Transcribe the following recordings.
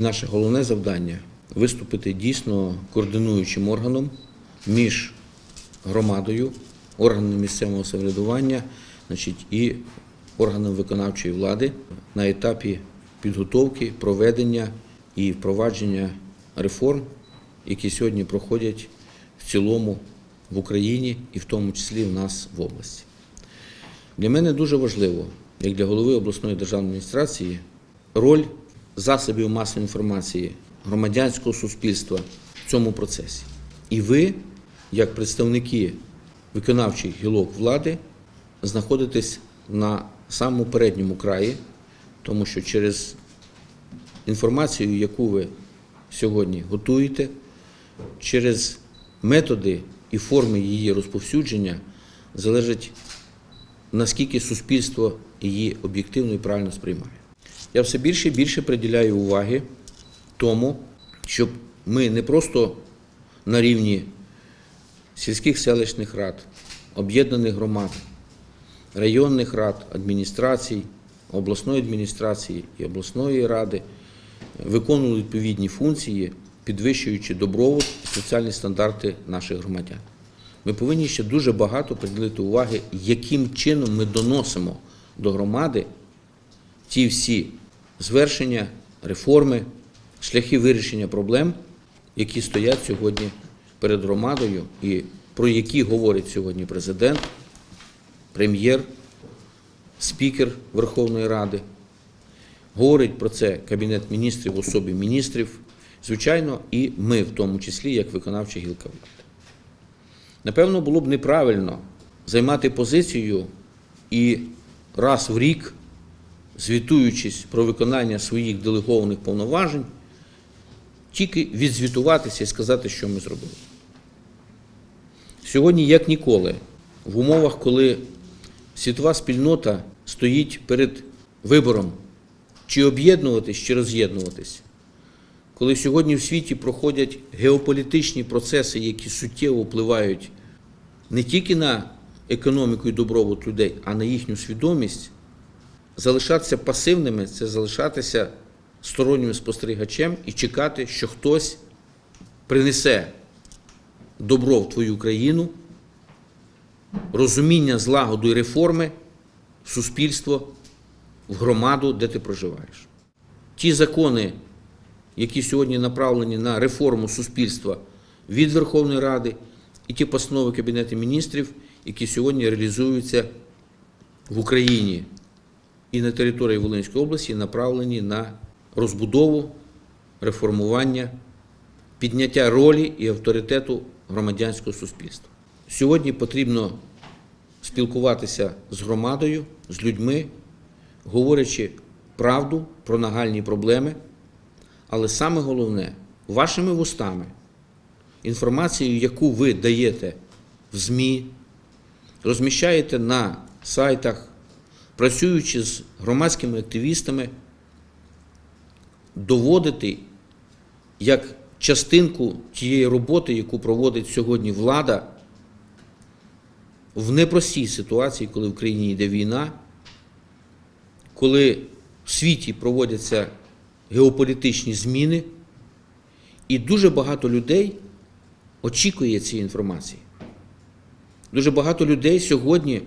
Наше головне завдання виступити дійсно координуючим органом між громадою, органами місцевого самоврядування значить, і органами виконавчої влади на етапі підготовки, проведення і впровадження реформ, які сьогодні проходять в цілому в Україні і в тому числі в нас в області. Для мене дуже важливо, як для голови обласної державної адміністрації, роль засобів масової інформації громадянського суспільства в цьому процесі. І ви, як представники виконавчих гілок влади, знаходитесь на самому передньому краї, тому що через інформацію, яку ви сьогодні готуєте, через методи і форми її розповсюдження залежить наскільки суспільство її об'єктивно і правильно сприймає. Я все більше і більше приділяю уваги тому, щоб ми не просто на рівні сільських селищних рад, об'єднаних громад, районних рад, адміністрацій, обласної адміністрації і обласної ради виконували відповідні функції, підвищуючи добробут і соціальні стандарти наших громадян. Ми повинні ще дуже багато приділити уваги, яким чином ми доносимо до громади ті всі звершення, реформи, шляхи вирішення проблем, які стоять сьогодні перед громадою, і про які говорить сьогодні президент, прем'єр, спікер Верховної Ради. Говорить про це Кабінет міністрів в особі міністрів, звичайно, і ми, в тому числі, як виконавча гілка влади. Напевно, було б неправильно займати позицію і раз в рік, звітуючись про виконання своїх делегованих повноважень, тільки відзвітуватися і сказати, що ми зробили. Сьогодні, як ніколи, в умовах, коли світова спільнота стоїть перед вибором, чи об'єднуватись, чи роз'єднуватись, коли сьогодні в світі проходять геополітичні процеси, які суттєво впливають не тільки на економіку і добробут людей, а на їхню свідомість, залишатися пасивними це залишатися стороннім спостерігачем і чекати, що хтось принесе добро в твою країну, розуміння злагоду і реформи в суспільство, в громаду, де ти проживаєш. Ті закони, які сьогодні направлені на реформу суспільства від Верховної Ради, і ті постанови Кабінету міністрів, які сьогодні реалізуються в Україні і на території Волинської області, направлені на розбудову, реформування, підняття ролі і авторитету громадянського суспільства. Сьогодні потрібно спілкуватися з громадою, з людьми, говорячи правду про нагальні проблеми, але саме головне, вашими вустами, інформацією, яку ви даєте в ЗМІ, розміщаєте на сайтах, працюючи з громадськими активістами, доводити як частинку тієї роботи, яку проводить сьогодні влада в непростій ситуації, коли в країні йде війна, коли в світі проводяться геополітичні зміни, і дуже багато людей очікує цієї інформації. Дуже багато людей сьогодні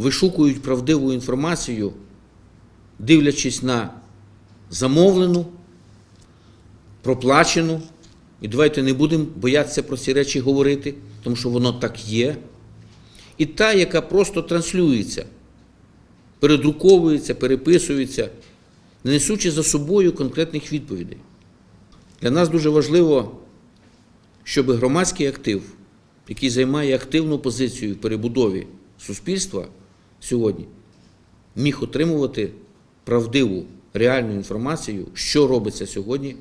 вишукують правдиву інформацію, дивлячись на замовлену, проплачену. І давайте не будемо боятися про ці речі говорити, тому що воно так є. І та, яка просто транслюється, передруковується, переписується, не несучи за собою конкретних відповідей. Для нас дуже важливо, щоб громадський актив, який займає активну позицію в перебудові суспільства сьогодні, міг отримувати правдиву реальну інформацію, що робиться сьогодні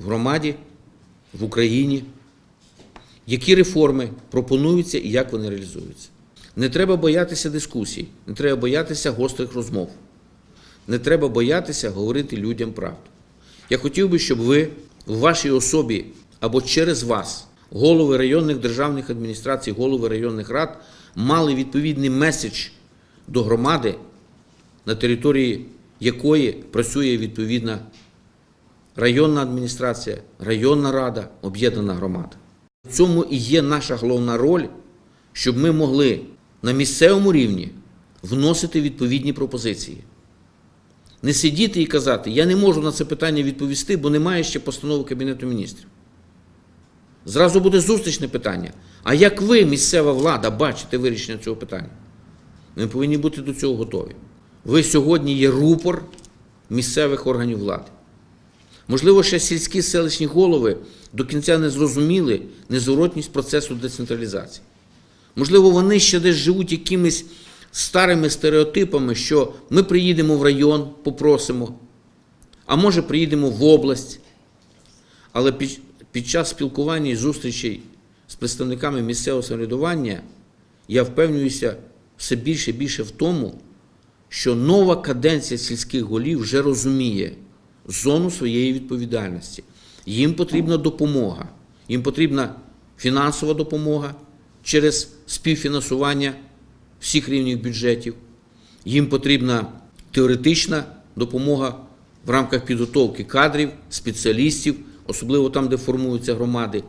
в громаді, в Україні, які реформи пропонуються і як вони реалізуються. Не треба боятися дискусій, не треба боятися гострих розмов, не треба боятися говорити людям правду. Я хотів би, щоб ви в вашій особі або через вас, голови районних державних адміністрацій, голови районних рад, мали відповідний меседж до громади, на території якої працює відповідна районна адміністрація, районна рада, об'єднана громада. В цьому і є наша головна роль, щоб ми могли на місцевому рівні вносити відповідні пропозиції. Не сидіти і казати, я не можу на це питання відповісти, бо немає ще постанови Кабінету міністрів. Зразу буде зустрічне питання. А як ви, місцева влада, бачите вирішення цього питання? Ми повинні бути до цього готові. Ви сьогодні є рупор місцевих органів влади. Можливо, ще сільські селищні голови до кінця не зрозуміли незворотність процесу децентралізації. Можливо, вони ще десь живуть якимись старими стереотипами, що ми приїдемо в район, попросимо, а може приїдемо в область. Але під, під час спілкування і зустрічей з представниками місцевого самоврядування я впевнююся все більше і більше в тому, що нова каденція сільських голів вже розуміє зону своєї відповідальності. Їм потрібна допомога, їм потрібна фінансова допомога через співфінансування всіх рівнів бюджетів. Їм потрібна теоретична допомога в рамках підготовки кадрів, спеціалістів, особливо там, де формуються громади.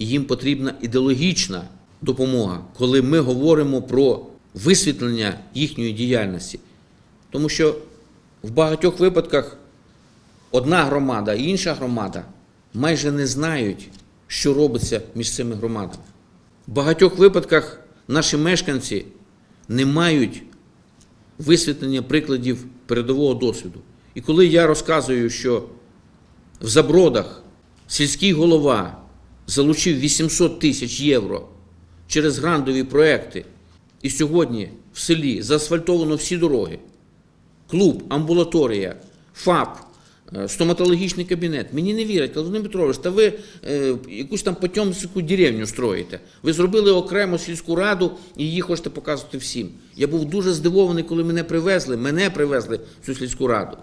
І їм потрібна ідеологічна допомога, коли ми говоримо про висвітлення їхньої діяльності. Тому що в багатьох випадках одна громада і інша громада майже не знають, що робиться між цими громадами. В багатьох випадках наші мешканці не мають висвітлення прикладів передового досвіду. І коли я розказую, що в Забродах сільський голова залучив 800 тисяч євро через грантові проекти, і сьогодні в селі заасфальтовано всі дороги, клуб, амбулаторія, ФАП, е, стоматологічний кабінет. Мені не вірять, Володимир Петрович, та ви е, якусь там потьомську деревню строїте. Ви зробили окремо сільську раду і її хочете показувати всім. Я був дуже здивований, коли мене привезли, мене привезли в цю сільську раду.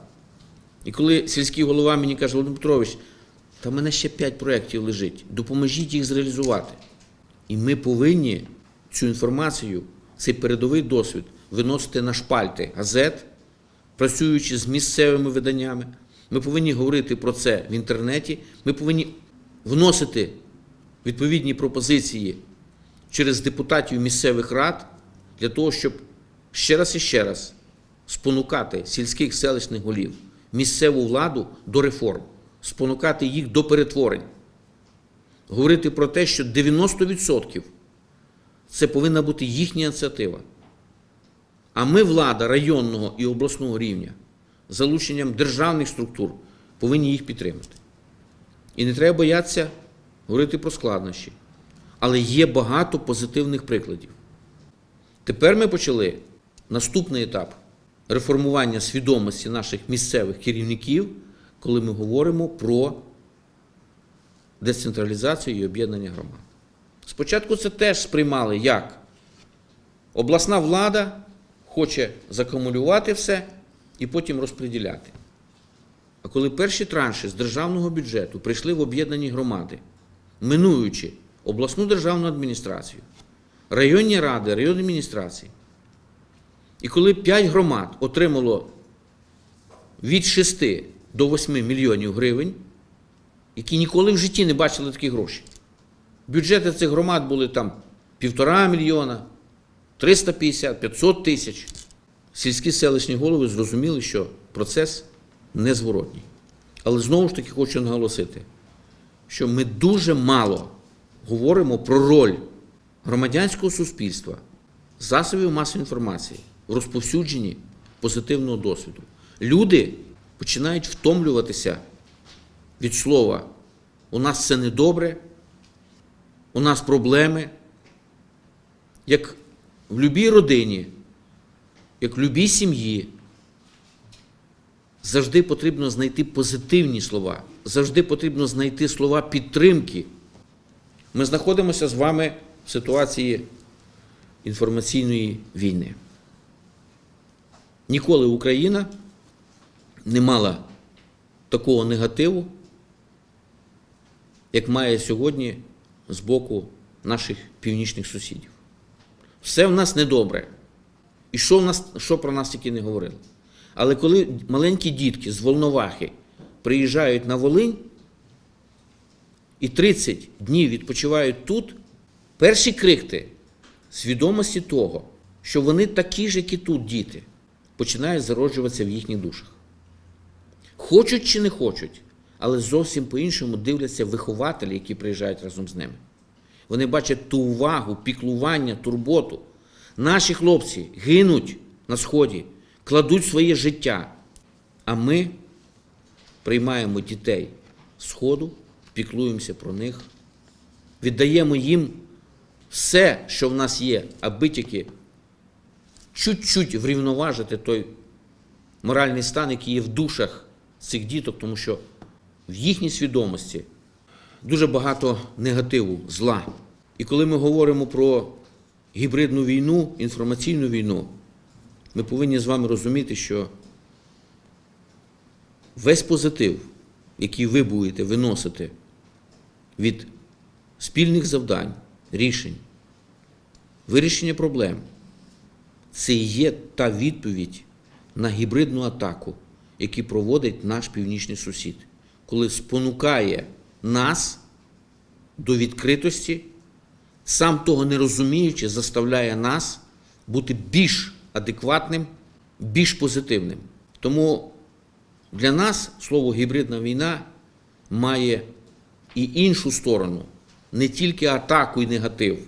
І коли сільський голова мені каже, Володимир Петрович, та в мене ще п'ять проєктів лежить, допоможіть їх зреалізувати. І ми повинні цю інформацію, цей передовий досвід виносити на шпальти газет, працюючи з місцевими виданнями. Ми повинні говорити про це в інтернеті. Ми повинні вносити відповідні пропозиції через депутатів місцевих рад для того, щоб ще раз і ще раз спонукати сільських селищних голів, місцеву владу до реформ, спонукати їх до перетворень. Говорити про те, що 90% це повинна бути їхня ініціатива. А ми, влада районного і обласного рівня, залученням державних структур, повинні їх підтримати. І не треба боятися говорити про складнощі. Але є багато позитивних прикладів. Тепер ми почали наступний етап реформування свідомості наших місцевих керівників, коли ми говоримо про децентралізацію і об'єднання громад. Спочатку це теж сприймали як обласна влада хоче закумулювати все і потім розподіляти. А коли перші транші з державного бюджету прийшли в об'єднані громади, минуючи обласну державну адміністрацію, районні ради, районні адміністрації, і коли 5 громад отримало від 6 до 8 мільйонів гривень, які ніколи в житті не бачили такі гроші. Бюджети цих громад були там півтора мільйона, 350, 500 тисяч. Сільські селищні голови зрозуміли, що процес незворотній. Але знову ж таки хочу наголосити, що ми дуже мало говоримо про роль громадянського суспільства, засобів масової інформації в розповсюдженні позитивного досвіду. Люди починають втомлюватися від слова у нас все недобре, у нас проблеми. Як в будь-якій родині, як в будь-якій сім'ї, завжди потрібно знайти позитивні слова, завжди потрібно знайти слова підтримки. Ми знаходимося з вами в ситуації інформаційної війни. Ніколи Україна не мала такого негативу, як має сьогодні з боку наших північних сусідів. Все в нас недобре. І що, в нас, що про нас тільки не говорили. Але коли маленькі дітки з Волновахи приїжджають на Волинь і 30 днів відпочивають тут, перші крихти свідомості того, що вони такі ж, як і тут діти, починають зароджуватися в їхніх душах. Хочуть чи не хочуть, але зовсім по-іншому дивляться вихователі, які приїжджають разом з ними. Вони бачать ту увагу, піклування, турботу. Наші хлопці гинуть на сході, кладуть своє життя. А ми приймаємо дітей сходу, піклуємося про них, віддаємо їм все, що в нас є, аби тільки чуть-чуть врівноважити той моральний стан, який є в душах цих діток, тому що в їхній свідомості дуже багато негативу, зла. І коли ми говоримо про гібридну війну, інформаційну війну, ми повинні з вами розуміти, що весь позитив, який ви будете виносити від спільних завдань, рішень, вирішення проблем, це є та відповідь на гібридну атаку, яку проводить наш північний сусід, коли спонукає нас до відкритості, сам того не розуміючи, заставляє нас бути більш адекватним, більш позитивним. Тому для нас слово гібридна війна має і іншу сторону, не тільки атаку і негатив.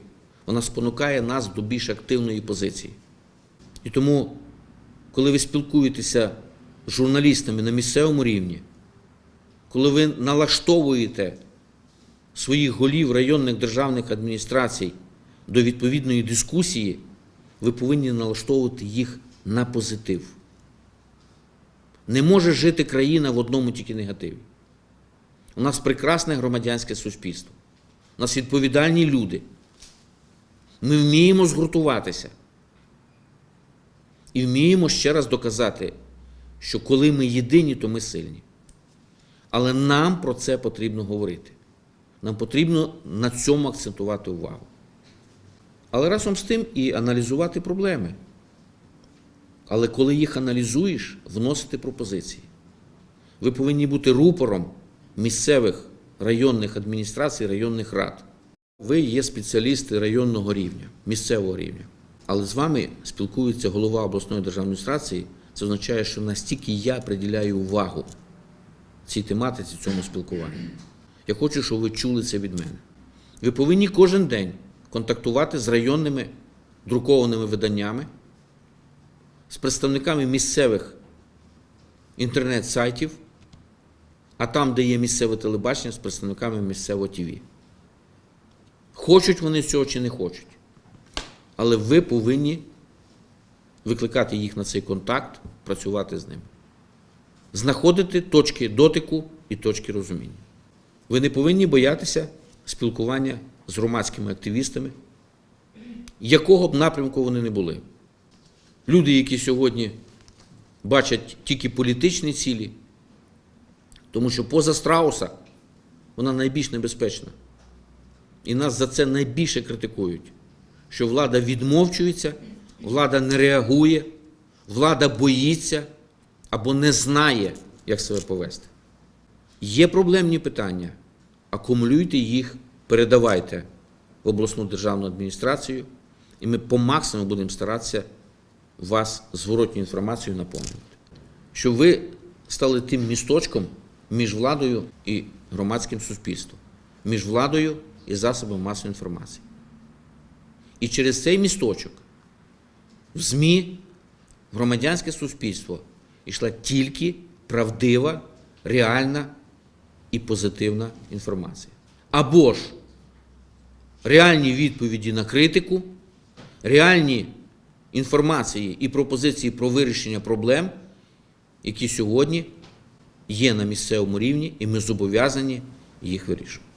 Вона спонукає нас до більш активної позиції. І тому, коли ви спілкуєтеся журналістами на місцевому рівні, коли ви налаштовуєте своїх голів районних державних адміністрацій до відповідної дискусії, ви повинні налаштовувати їх на позитив. Не може жити країна в одному тільки негативі. У нас прекрасне громадянське суспільство. У нас відповідальні люди. Ми вміємо згуртуватися. І вміємо ще раз доказати, що коли ми єдині, то ми сильні. Але нам про це потрібно говорити. Нам потрібно на цьому акцентувати увагу. Але разом з тим і аналізувати проблеми. Але коли їх аналізуєш, вносити пропозиції. Ви повинні бути рупором місцевих районних адміністрацій, районних рад. Ви є спеціалісти районного рівня, місцевого рівня. Але з вами спілкується голова обласної державної адміністрації. Це означає, що настільки я приділяю увагу цій тематиці, цьому спілкуванню. Я хочу, щоб ви чули це від мене. Ви повинні кожен день контактувати з районними друкованими виданнями, з представниками місцевих інтернет-сайтів, а там, де є місцеве телебачення, з представниками місцевого ТВ. Хочуть вони цього чи не хочуть. Але ви повинні викликати їх на цей контакт, працювати з ними. Знаходити точки дотику і точки розуміння. Ви не повинні боятися спілкування з громадськими активістами, якого б напрямку вони не були. Люди, які сьогодні бачать тільки політичні цілі, тому що поза страуса вона найбільш небезпечна. І нас за це найбільше критикують, що влада відмовчується, влада не реагує, влада боїться або не знає, як себе повести. Є проблемні питання, акумулюйте їх, передавайте в обласну державну адміністрацію, і ми по максимуму будемо старатися вас зворотню інформацію наповнювати. Щоб ви стали тим місточком між владою і громадським суспільством, між владою і засобами масової інформації. І через цей місточок в ЗМІ, в громадянське суспільство йшла тільки правдива, реальна і позитивна інформація. Або ж реальні відповіді на критику, реальні інформації і пропозиції про вирішення проблем, які сьогодні є на місцевому рівні, і ми зобов'язані їх вирішувати.